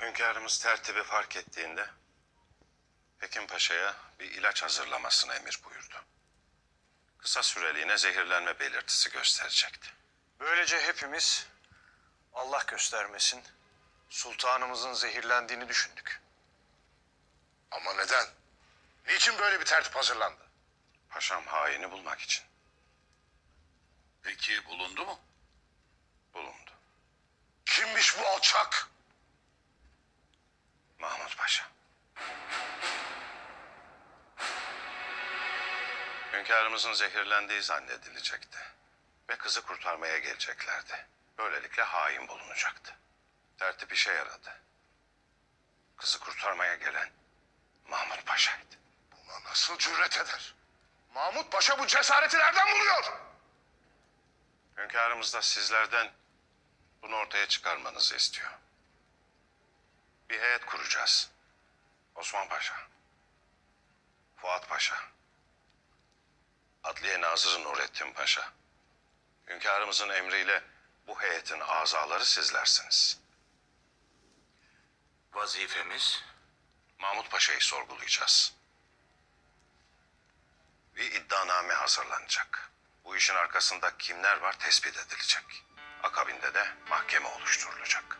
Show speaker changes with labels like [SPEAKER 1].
[SPEAKER 1] Hünkârımız tertibi fark ettiğinde Hekim Paşa'ya bir ilaç hazırlamasını emir buyurdu. Kısa süreliğine zehirlenme belirtisi gösterecekti.
[SPEAKER 2] Böylece hepimiz Allah göstermesin sultanımızın zehirlendiğini düşündük.
[SPEAKER 3] Ama neden? Niçin böyle bir tertip hazırlandı?
[SPEAKER 1] Paşam haini bulmak için
[SPEAKER 3] Peki bulundu mu?
[SPEAKER 1] bulundu.
[SPEAKER 3] Kimmiş bu alçak?
[SPEAKER 1] Paşa. Hünkârımızın zehirlendiği zannedilecekti. Ve kızı kurtarmaya geleceklerdi. Böylelikle hain bulunacaktı. Tertip işe yaradı. Kızı kurtarmaya gelen Mahmut Paşa'ydı.
[SPEAKER 3] Buna nasıl cüret eder? Mahmut Paşa bu cesareti nereden buluyor?
[SPEAKER 1] Hünkârımız da sizlerden bunu ortaya çıkarmanızı istiyor. Bir heyet kuracağız. Osman Paşa, Fuat Paşa, Adliye Nazırı Nurettin Paşa. Hünkârımızın emriyle bu heyetin azaları sizlersiniz.
[SPEAKER 4] Vazifemiz
[SPEAKER 1] Mahmut Paşa'yı sorgulayacağız. Bir iddianame hazırlanacak. Bu işin arkasında kimler var tespit edilecek. Akabinde de mahkeme oluşturulacak.